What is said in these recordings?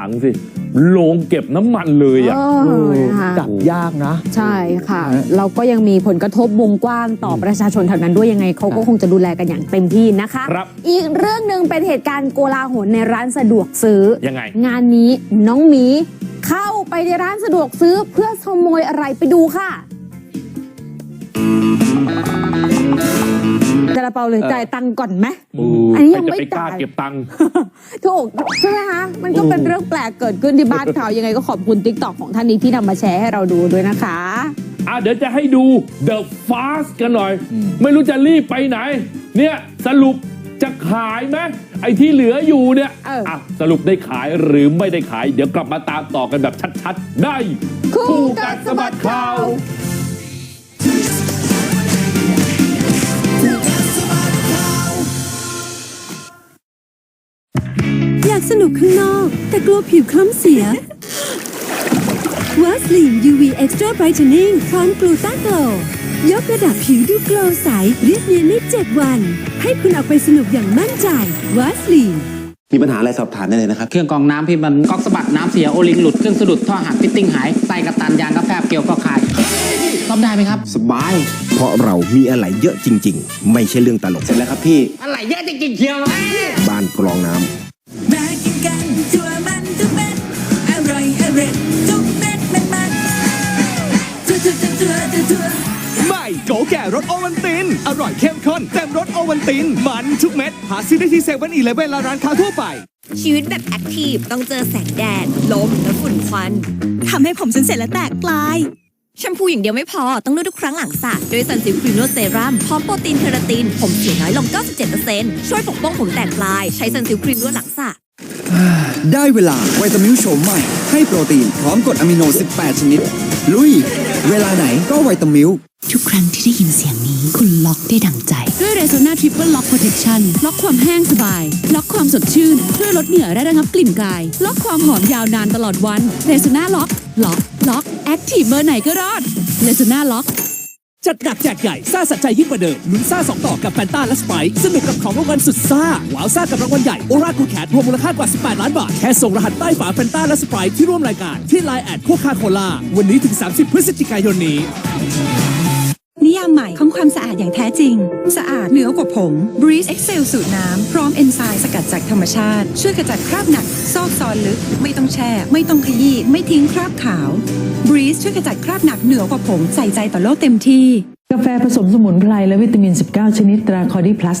ถังสิโลงเก็บน้ำมันเลยอะเออนะคะจับยากนะ ใช่ค่ะเราก็ยังมีผลกระทบวงกว้างต่อประชาชนแถวนั้นด้วยยังไงเขาก็คงจะดูแลกันอย่างเต็มที่นะคะ ครับอีกเรื่องหนึ่งเป็นเหตุการณ์โกลาหลในร้านสะดวกซื้อยังไง งานนี้น้องหมี เข้าไปในร้านสะดวกซื้อเพื่อขโมยอะไรไปดูค่ะ จะระเปาเลยเออจ่ายตังค์ก่อนไหมอือันนี้ยังใครจะไม่ไปกล้าจ่ายเก็บตังค์ถูกใช่ไหมคะมันก็เป็นเรื่องแปลกเกิดขึ้นที่บ้านเขายังไงก็ขอบคุณติ๊กตอกของท่านนี้ที่นำมาแชร์ให้เราดูด้วยนะคะอะเดี๋ยวจะให้ดู The Fast กันหน่อย ไม่รู้จะรีบไปไหน เนี่ยสรุปจะขายไหมไอ้ที่เหลืออยู่เนี่ยเอออะสรุปได้ขายหรือไม่ได้ขาย เดี๋ยวกลับมาตามต่อกันแบบชัดๆได้คู่กัดสะบัดข่าว สนุกข้างนอก แต่กลัวผิวคล้ำเสียว a สลีน UV Extra Brightening พร้อมกลูต้าโกลยกระดับผิวดูโกลว์ใส เรียบเนียนใน7วัน ให้คุณออกไปสนุกอย่างมั่นใจว a สลีนมีปัญหาอะไรสอบถามได้เลยนะครับ เครื่องกรองน้ำพี่มันก๊อกสะบัดน้ำเสียโอลิงหลุดเครื่องสะดุดท่อหักฟิตติ้งหายไส้กระตันยางกระแฟบเกลียวก็ขาดซ่อมได้ไหมครับ สบาย เพราะเรามีอะไรเยอะจริง ๆ ไม่ใช่เรื่องตลกเสร็จแล้วครับพี่อะไรเยอะจริงๆเชียวเลยบ้านกรองน้ำ โกแก่รสโอวันติน อร่อยเข้มข้นเต็มรสโอวันติน มันทุกเม็ด หาซื้อได้ที่เซเว่นอีเลฟเว่นและร้านค้าทั่วไป ชีวิตแบบแอคทีฟต้องเจอแสงแดด ลมและฝุ่นควันทำให้ผมฉันเสร็จและแตกปลายแชมพูอย่างเดียวไม่พอ ต้องนวดทุกครั้งหลังสระด้วยซันซิลครีมนวดเซรั่มพร้อมโปรตีนเคราติน ผมเสียน้อยลง 97%ช่วยปกป้องผมแตกปลาย ใช้ซันซิลครีมนวดหลังสระได้เวลาวิตามิลโฉมใหม่ ให้โปรตีนพร้อมกรดอะมิโน 18 ชนิด ลุย เวลาไหนก็วิตามิลทุกครั้งที่ได้ยินเสียงนี้ คุณล็อกได้ดังใจ ด้วยเรโซนาทริปเปิลล็อกโปรเทคชั่นล็อกความแห้งสบาย ล็อกความสดชื่นช่วยลดเหงื่อและระงับกลิ่นกาย ล็อกความหอมยาวนานตลอดวันเรโซนาล็อกล็อกล็อกแอคทีฟเบอร์ไหนก็รอดเรโซนาล็อก จัดหนักแจกใหญ่ซ่าสัจใจยิ่งกว่าเดิมลุ้นซ่าสองต่อกับแฟนตาและสไปซ์สนุกกับของรางวัลสุดซ่าว้าวซ่ากับรางวัลใหญ่โอราคูแคทรวมมูลค่ากว่า 18 ล้านบาท แค่ส่งรหัสใต้ฝาแฟนตาและสไปซ์ที่ร่วมรายการที่ไลน์แอดโคคาโคลาวันนี้ถึง 30 พฤศจิกายนนี้ามใหม่ของความสะอาดอย่างแท้จริง สะอาดเหนือกว่าผง Breeze Excel สูตรน้ำ พร้อมเอนไซม์สกัดจากธรรมชาติ ช่วยขจัดคราบหนัก ซอกซอนลึก ไม่ต้องแช่ ไม่ต้องขยี้ไม่ทิ้งคราบขาว Breeze ช่วยขจัดคราบหนักเหนือกว่าผงใส่ใจต่อโลกเต็มที่ กาแฟผสมสมุนไพรและวิตามิน 19 ชนิดตราคอดีพลัส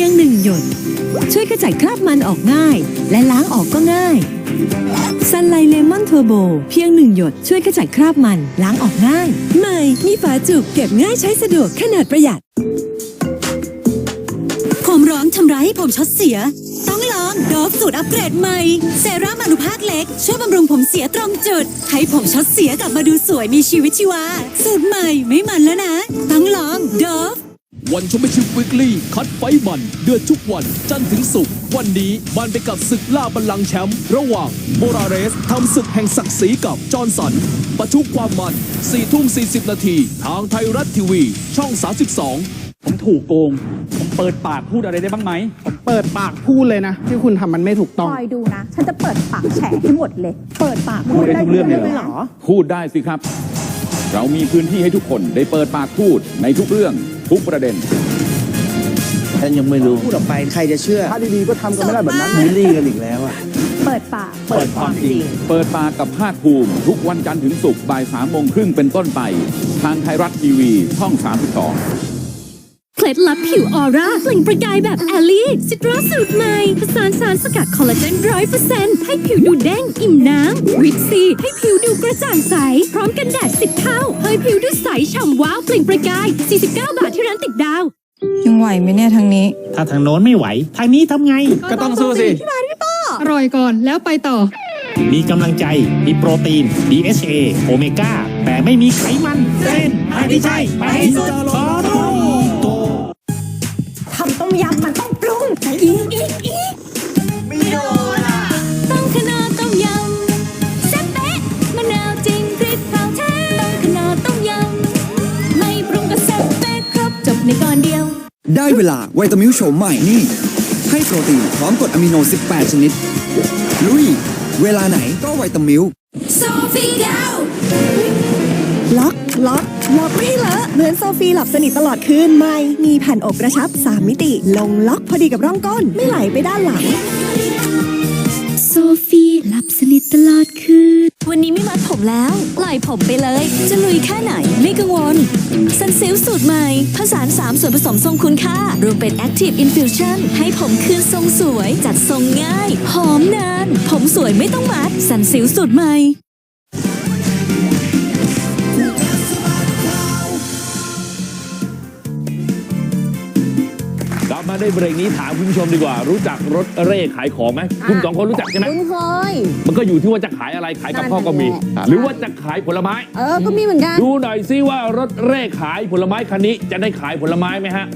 พียงหนึ่งหยด ช่วยขจัดคราบมันออกง่าย และล้างออกก็ง่ายซันไลเลมอนเทอร์โบเพียงหนึ่งหยดช่วยขจัดคราบมันล้างออกง่ายใหม่มีฝาจุกเก็บง่ายใช้สะดวกขนาดประหยัด ผมร้อนทำร้ายให้ผมช็อตเสีย ต้องลองโดฟสูตรอัปเกรดใหม่เซรั่มอนุภาคเล็ก ช่วยบำรุงผมเสียตรงจุด ให้ผมช็อตเสียกลับมาดูสวยมีชีวิตชีวาสูตรใหม่ไม่มันแล้วนะ ต้องลองโดฟ วันชมชิปวิกลี่คัดไฟมันเดือดทุกวัน จันทร์ถึงศุกร์วันนี้มันไปกับศึกล่าบัลลังก์แชมป์ระหว่างโมราเรสทำศึกแห่งศักดิ์ศรีกับจอร์นสันประชุกความมัน4ทุ่ม40 นาที ทางไทยรัฐทีวี ช่อง 32 ผมถูกโกง ผมเปิดปากพูดอะไรได้บ้างไหมเปิดปากพูดเลยนะ ที่คุณทำมันไม่ถูกต้อง คอยดูนะ ฉันจะเปิดปากแฉให้หมดเลย เปิดปากพูดได้ทุกเรื่องเลยเหรอ พูดได้สิครับ เรามีพื้นที่ให้ทุกคนได้เปิดปากพูดในทุกเรื่อง ทุกประเด็นฉันยังไม่รู้พูดออกไปใครจะเชื่อ ถ้าดีๆก็ทำกันไม่ได้แบบนั้นบูลลี่กันอีกแล้วอะเปิดปาก เปิดความจริง เปิดปากกับภาคภูมิ ทุกวันจันทร์ถึงศุกร์บ่ายสามโมงครึ่งเป็นต้นไป ทางไทยรัฐทีวีช่อง 32เค ล็ดลับผิวออร่าเปล่งประกายแบบแอลลี่ซิตราสูตรใหม่ผสานสารสกัดคอลลาเจนร้อยเปอร์เซ็นต์ให้ผิวดูเด้งอิ่มน้ำวิตซีให้ผิวดูกระจ่างใส พร้อมกันแดดสิบเท่าให้ผิวดูใสฉ่ำว้าวเปล่งประกาย 49 บาทที่ร้านติดดาว ยังไหวไหมเนี่ยทางนี้ ถ้าทางโน้นไม่ไหว ทางนี้ทำไง ก็ต้องสู้สิอร่อยก่อนแล้วไปต่อ มีกำลังใจ มีโปรตีน DHA โอเมก้า แต่ไม่มีไขมันเส้นอันที่ใช่ไปให้สุด อีกอีกอีกต้องขนาดต้มยำแซ่บเป๊ะมะนาวจริงพริกเผาแท้ต้องขนาดต้มยำไม่ปรุงก็แซ่บเป๊ะครบจบในก่อนเดียว ได้เวลาไวตามิลโฉมใหม่นี่ ให้โปรตีนพร้อมกรดอะมิโน 18 ชนิด ลุย เวลาไหนก็ไวตามิลโซฟีดาว ล็อก ล็อกล็อกไม่ให้เลอะเหมือนโซฟีหลับสนิทตลอดคืนใหม่ มีแผ่นอบกระชับ 3 มิติ ลงล็อกพอดีกับร่องก้น ไม่ไหลไปด้านหลัง โซฟีหลับสนิทตลอดคืน วันนี้ไม่มัดผมแล้วปล่อยผมไปเลย จะลุยแค่ไหนไม่กังวลซันซิลสูตรใหม่ ผสาน3ส่วนผสมทรงคุณค่ารวมเป็น Active Infusion ให้ผมคืนทรงสวย จัดทรงง่าย หอมนาน ผมสวยไม่ต้องมัดซันซิลสูตรใหม่ มาได้เบรกนี้ถามคุณผู้ชมดีกว่า รู้จักรถเร่ขายของไหมคุณสองคนรู้จักใช่ไหมคุณเคยมันก็อยู่ที่ว่าจะขายอะไรขายกับข้าวก็มีนั่นแหละหรือว่าจะขายผลไม้ เออก็มีเหมือนกันดูหน่อยซิว่ารถเร่ขายผลไม้คันนี้จะได้ขายผลไม้ไหมฮะ